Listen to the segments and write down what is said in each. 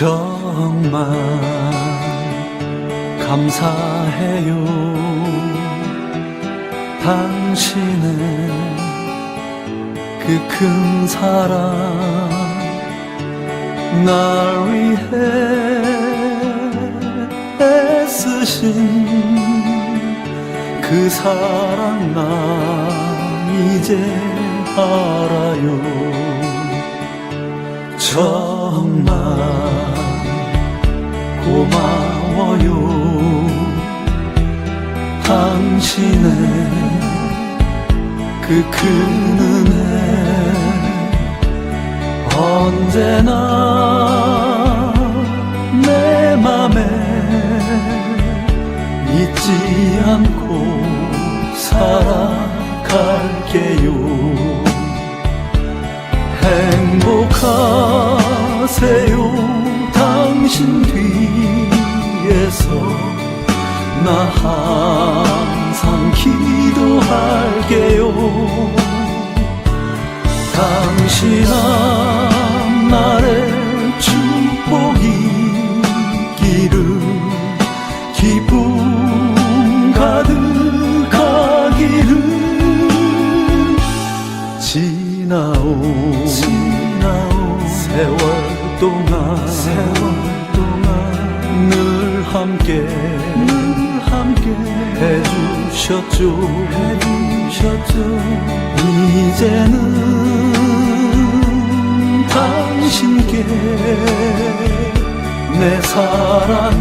정말 감사해요. 당신의 그 큰 사랑 날 위해 애쓰신 그 사랑 나 이제 알아요 정말 고마워요. 당신의 그큰 은혜 언제나 내 맘에 잊지 않고 살아 행복하세요. 당신 뒤에서 나 항상 기도할게요. 당신 앞날에 축복이기를 기쁨 함께 늘 함께 해주셨죠. 해주셨죠. 이제는 당신께 내 사랑을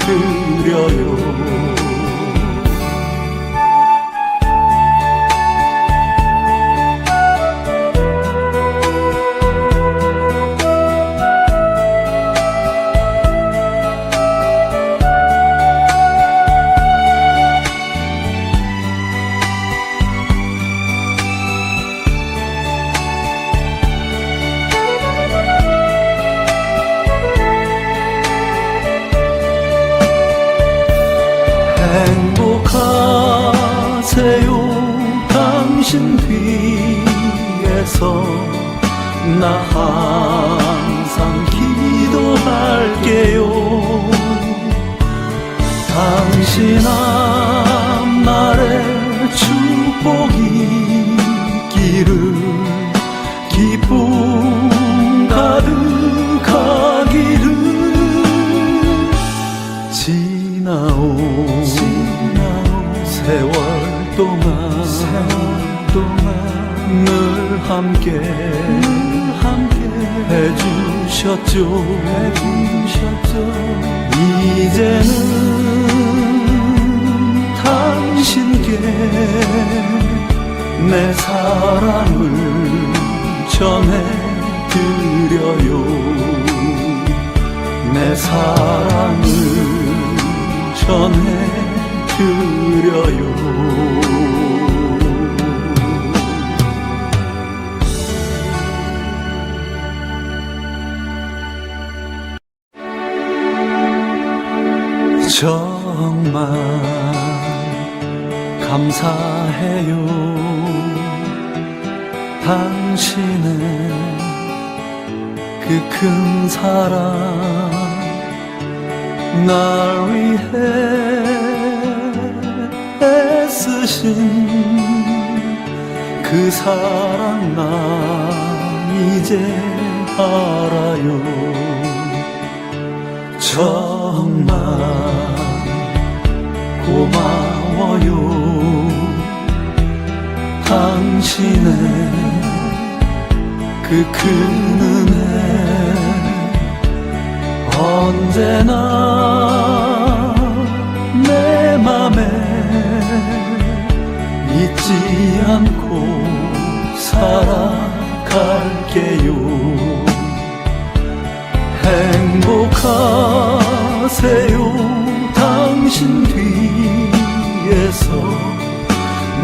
전해드려요 행복하세요? 당신 뒤에서 나 항상 기도할게요. 당신 앞날에 축복이 기를 기쁨 가득하기를 지나온, 세월 동안, 세월 동안 늘 함께, 늘 함께 해주셨죠, 해주셨죠. 이제는 당신께 내 사랑을 전해드려요. 내 사랑을 전해드려요 정말 감사해요. 당신의 그 큰 사랑 날 위해 애쓰신 그 사랑 나 이제 알아요 정말 고마워요. 당신의 그 큰 은혜 언제나 내 맘에 잊지 않고 살아갈게요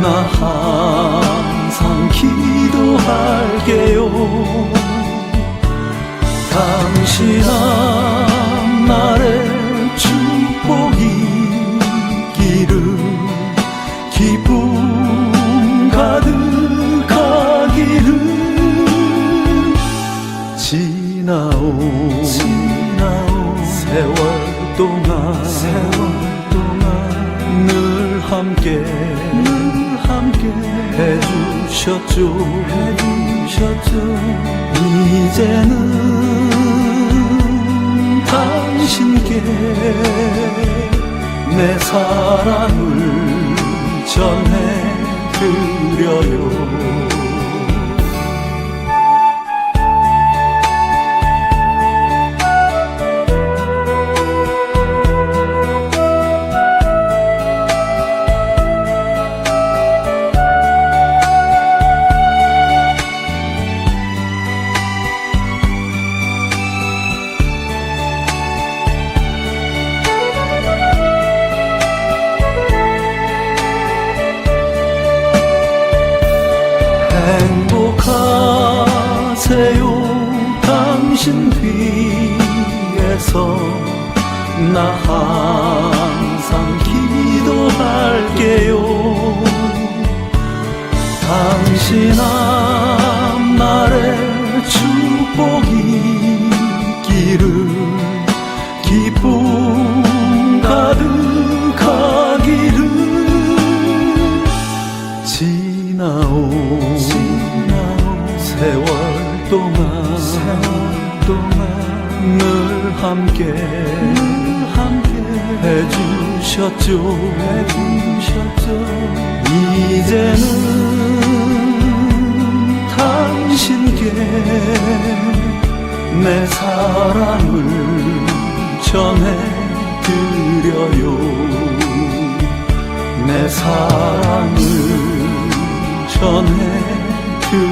나 항상 기도할게요. 당신은 나의 축복이기를 기쁨 가득하기를 지나온, 지나온 세월 동안 세월 동안 늘 함께 함께 해주셨죠. 해주셨죠. 이제는 당신께 내 사랑을 전해드려요 당신 뒤에서 나 항상 기도할게요. 당신 앞날에 축복이 있기를 기쁨 가득하기를 지나온, 세월 동안, 늘 함께, 해주셨죠, 이제는 당신께 내 사랑을 전해드려요. 내 사랑을 전해드려요